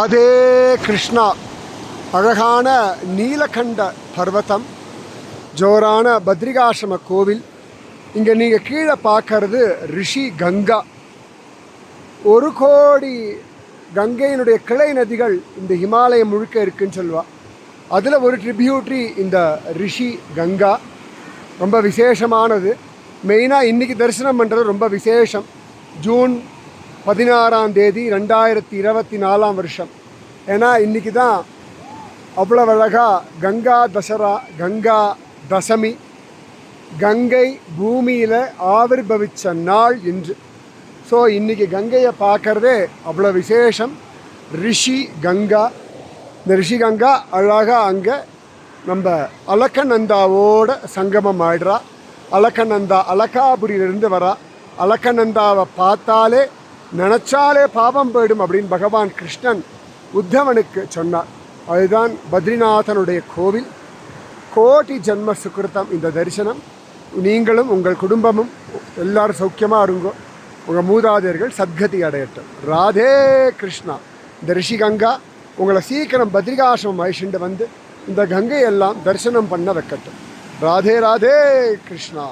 அதே கிருஷ்ணா அழகான நீலகண்ட பர்வதம் ஜோரான பத்ரிகாசிரம கோவில். இங்கே நீங்கள் கீழே பார்க்கறது ரிஷி கங்கா. ஒரு கோடி கங்கையினுடைய கிளை நதிகள் இந்த ஹிமாலயம் முழுக்க இருக்குன்னு சொல்லுவாள் அதில் ஒரு ட்ரிபியூட்ரி இந்த ரிஷி கங்கா. ரொம்ப விசேஷமானது. மெயினாக இன்றைக்கி தரிசனம் பண்ணுறது ரொம்ப விசேஷம். ஜூன் பதினாறாம் தேதி ரெண்டாயிரத்தி இருபத்தி நாலாம் வருஷம். ஏன்னா இன்றைக்கி தான் அவ்வளோ அழகா கங்கா தசரா கங்கா தசமி கங்கை பூமியில் ஆவிர்பவித்த நாள் இன்று. ஸோ இன்றைக்கி கங்கையை பார்க்குறதே அவ்வளோ விசேஷம். ரிஷி கங்கா. இந்த ரிஷி கங்கா அழகாக அங்கே நம்ம அலக்கநந்தாவோட சங்கமம் ஆயிடுறா. அலக்கநந்தா அலக்காபுரியிலிருந்து வரா. அலக்கநந்தாவை பார்த்தாலே நினச்சாலே பாவம் போயிடும் அப்படின்னு பகவான் கிருஷ்ணன் உத்தவனுக்கு சொன்னார். அதுதான் பத்ரிநாதனுடைய கோவில். கோடி ஜென்ம சுக்கிருத்தம் இந்த தரிசனம். நீங்களும் உங்கள் குடும்பமும் எல்லாரும் சௌக்கியமாக இருங்கோ. உங்கள் மூதாதையர்கள் சத்கதி அடையட்டும். ராதே கிருஷ்ணா. இந்த ரிஷி கங்கா உங்களை சீக்கிரம் பத்ரிகாசிரமம் வயசுண்டு வந்து இந்த கங்கையெல்லாம் தரிசனம் பண்ண வைக்கட்டும். ராதே ராதே கிருஷ்ணா.